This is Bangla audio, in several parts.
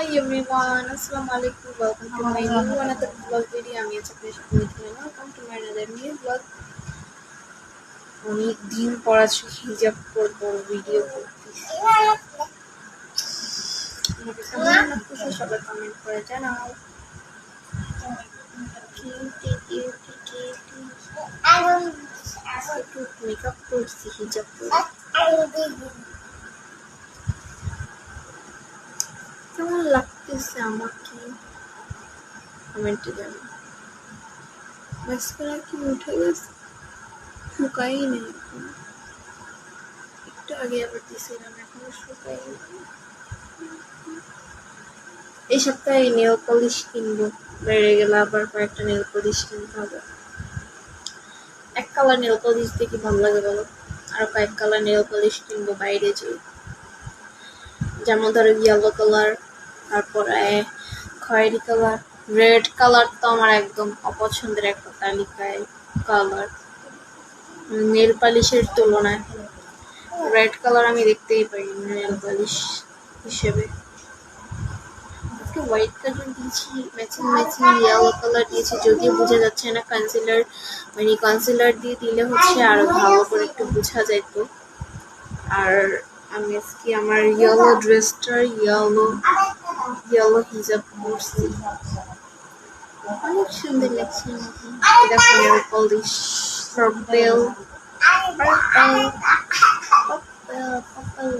Hi everyone, Assalamu alaikum. Welcome to my new another vlog video. আমি আছি আপনার সাথে Mithila welcome to my another new vlog. অনেক দিন পর আজকে হিজাব করব ভিডিও করতেছি সবাই কমেন্ট করে জানাও একটু মেকআপ করছি হিজাব করে কেমন লাগতেছে আমাকে? কমেন্টে জানাও। মাস্কারা কি উঠে গেছে? শুকাই নেই এখন। একটু আগে আবার দিয়েছিলাম এখনও শুকাই এই সপ্তাহে নেল পলিশ কিনবো। বেড়ে গেলে আবার কয়েকটা নেল পলিশ কিনতে হবে। এক কালার নেল পলিশ কি ভালো লাগে বলো? আর কয়েক কালার নেল পলিশ কিনবো বাইরে যেয়ে। যেমন ধরো ইয়েলো কালার তারপরে খয়েরি কালার, রেড কালার তো আমার একদম অপছন্দের একটা তালিকায় কালার। নেল পালিশের তুলনায় রেড কালার আমি দেখতেই পাই নেল পালিশ হিসেবে। আজকে হোয়াইট কালার দিয়েছি, ম্যাচিং ম্যাচিং ইয়েলো কালার দিয়েছি, যদিও বোঝা যাচ্ছে না কনসিলার মানে কনসিলার দিয়ে দিলে হচ্ছে আরও ভালো করে একটু বোঝা যেত আর আমি আজকে আমার ইয়েলো ড্রেসটা ইয়েলো ইয়েলো হিজাব পরছি অনেক সুন্দর লাগছে দেখো nail polish purple purple purple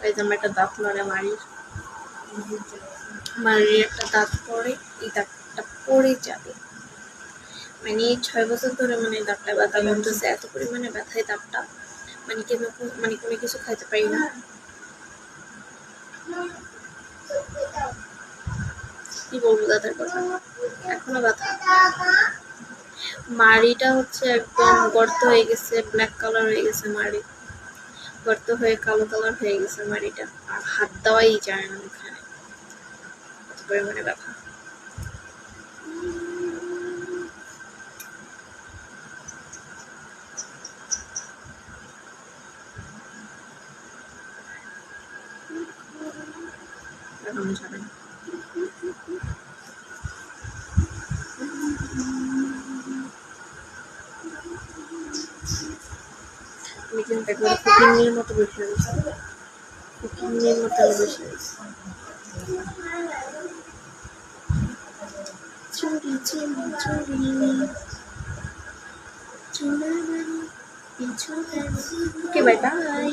purple একটা দাঁত লড়ে মারির মারির একটা দাঁত এই দাঁতটা মানে ছয় বছর ধরে মানে দাঁতটা ব্যথা করতেছে, এত পরিমাণে ব্যথায় দাঁতটা। মানে কেন মানে কোনো কিছু খাইতে পারি না। কি বলব দাদার কথা? এখনও ব্যথা। মাড়িটা হচ্ছে একদম গর্ত হয়ে গেছে ব্ল্যাক কালার হয়ে গেছে মাড়ি। গর্ত হয়ে কালো কালার হয়ে গেছে মাড়িটা। আর হাত দেওয়াই যায় না ওখানে। এত পরিমাণে ব্যথা। এখনও যাবে না আমি কিন্তু একবার কুকিংয়ের মতো বসে রয়েছি কুকিংয়ের মতো বসে রয়েছি চুরি চুরি চুরি চুরাবারি পিছু ওকে বাই বাই